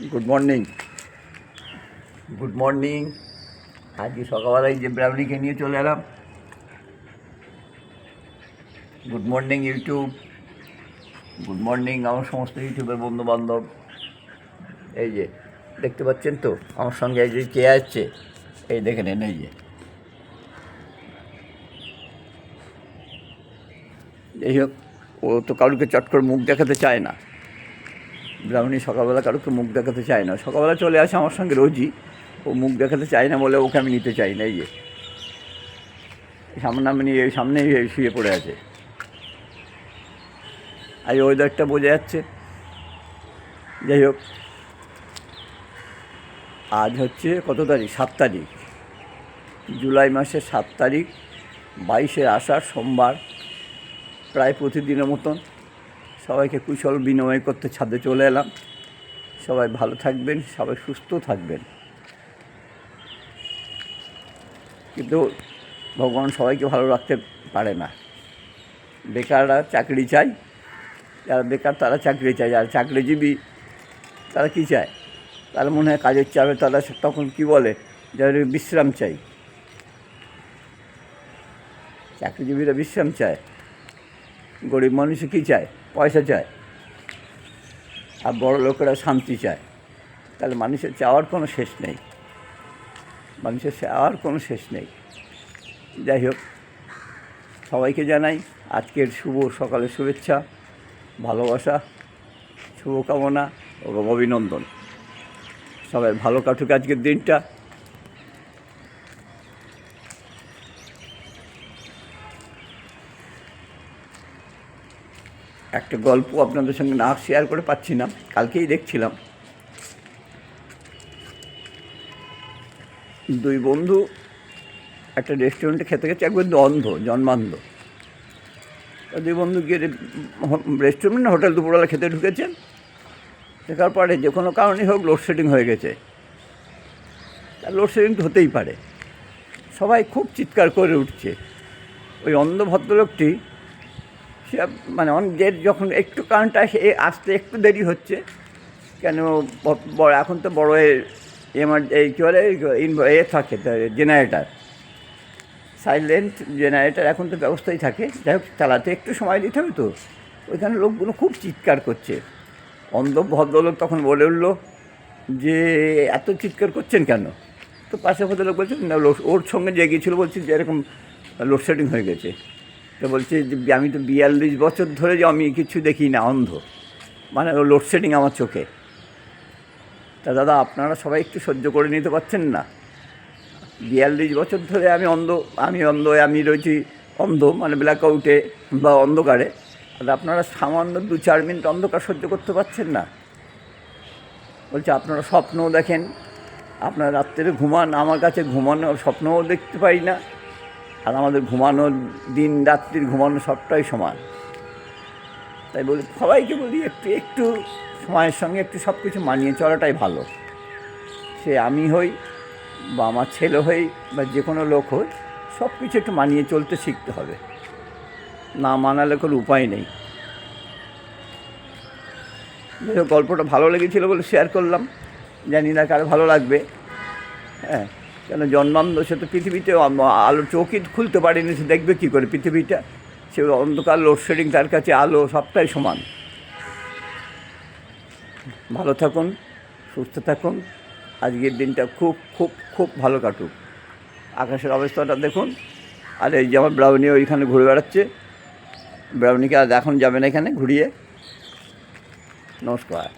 Good morning good morning আজকে সকালবেলায় যে ব্রাউনিকে নিয়ে চলে এলাম। Good morning YouTube good morning আমার সমস্ত ইউটিউবের বন্ধু বান্ধব এই যে, দেখতে পাচ্ছেন তো? আমার সঙ্গে এই যে কে আসছে এই দেখে নেন এই যে। যাই হোক, ও তো কারুকে চট করে মুখ দেখাতে চায় না। ব্রাহ্মণী সকালবেলা কারোকে মুখ দেখাতে চায় না। সকালবেলা চলে আসে আমার সঙ্গে রোজই। ও মুখ দেখাতে চায় না বলে ওকে আমি নিতে চাই না, এই যে। সামনে আমি নিয়ে, সামনেই শুয়ে পড়ে আছে। আর ওয়েদারটা বোঝা যাচ্ছে। যাই হোক। আজ হচ্ছে কত তারিখ? সাত তারিখ। জুলাই মাসের সাত তারিখ। বাইশে আষাঢ় সোমবার। প্রায় প্রতিদিনের মতন। সবাইকে কুশল বিনিময় করতে ছাদে চলে এলাম। সবাই ভালো থাকবেন, সবাই সুস্থ থাকবেন। কিন্তু ভগবান সবাইকে ভালো রাখতে পারে না। বেকাররা চাকরি চায়, যারা বেকার তারা চাকরি চায়, যারা চাকরিজীবী তারা কী চায়? তারা মনে হয় কাজের চাপে, তারা তখন কি বলে? যারা বিশ্রাম চাই। চাকরিজীবীরা বিশ্রাম চায়। গরিব মানুষ কী চায়? পয়সা চায়। আর বড় লোকেরা শান্তি চায়। তাহলে মানুষের চাওয়ার কোনো শেষ নেই। মানুষের চাওয়ার কোনো শেষ নেই। যাই হোক, সবাইকে জানাই আজকের শুভ সকালের শুভেচ্ছা, ভালোবাসা, শুভকামনা এবং অভিনন্দন। সবাই ভালো কাটুক আজকের দিনটা। একটা গল্প আপনাদের সঙ্গে না শেয়ার করে পাচ্ছি না, কালকেই দেখছিলাম। দুই বন্ধু একটা রেস্টুরেন্টে খেতে গেছে একবার অন্ধ, জন্মান্ধ। দুই বন্ধু গিয়ে রেস্টুরেন্ট হোটেল দুপুরবেলা খেতে ঢুকেছেন দেখার পরে যে কোনো কারণেই হোক লোডশেডিং হয়ে গেছে। লোডশেডিং তো হতেই পারে। সবাই খুব চিৎকার করে উঠছে। ওই অন্ধ ভদ্রলোকটি মানে অন যে যখন একটু কারেন্টটা এ আসতে একটু দেরি হচ্ছে। কেন বড় এখন তো বড় এমার এই কী বলে? এ থাকে জেনারেটার সাইলেন্ট জেনারেটার এখন তো ব্যবস্থাই থাকে। যাই হোক, চালাতে একটু সময় দিতে হবে তো। ওইখানে লোকগুলো খুব চিৎকার করছে। অন্ধ ভদ্রলোক তখন বলে উঠল যে, এত চিৎকার করছেন কেন? তো পাশে ভদ্রলোক বলছে, না ওর সঙ্গে যে গিয়েছিল বলছে যে, এরকম লোডশেডিং হয়ে গেছে। তো বলছে যে, আমি তো বিয়াল্লিশ বছর ধরে যে আমি কিছু দেখি না, অন্ধ। মানে লোডশেডিং আমার চোখে। তা দাদা, আপনারা সবাই একটু সহ্য করে নিতে পারছেন না। বিয়াল্লিশ বছর ধরে আমি অন্ধ আমি অন্ধ, আমি রয়েছি অন্ধ মানে ব্ল্যাক আউটে বা অন্ধকারে। আর আপনারা সামান্য দু চার মিনিট অন্ধকার সহ্য করতে পারছেন না। বলছে, আপনারা স্বপ্নও দেখেন। আপনারা রাত্রে ঘুমান, আমার কাছে ঘুমানো স্বপ্নও দেখতে পাই না। আর আমাদের ঘুমানোর দিন, রাত্রির ঘুমানো সবটাই সমান। তাই বলি, সবাইকে বলি, একটু একটু সময়ের সঙ্গে একটু সব কিছু মানিয়ে চলাটাই ভালো। সে আমি হই বা আমার ছেলে হই বা যে কোনো লোক হই সব কিছু একটু মানিয়ে চলতে শিখতে হবে। না মানালে কোনো উপায় নেই। গল্পটা ভালো লেগেছিলো বলে শেয়ার করলাম। জানি না কারও ভালো লাগবে। হ্যাঁ। কেন জন্মান্ধ সে তো পৃথিবীতে আলো চোখই খুলতে পারেনি, সে দেখবে কী করে পৃথিবীটা? সে অন্ধকার লোডশেডিং তার কাছে আলো সবটাই সমান। ভালো থাকুন, সুস্থ থাকুন, আজকের দিনটা খুব খুব খুব ভালো কাটুক। আকাশের অবস্থাটা দেখুন, আর এই যে আমার ব্রাউনি ওইখানে ঘুরে বেড়াচ্ছে। ব্রাউনিকে আর এখন যাবে না এখানে, ঘুরিয়ে। নমস্কার।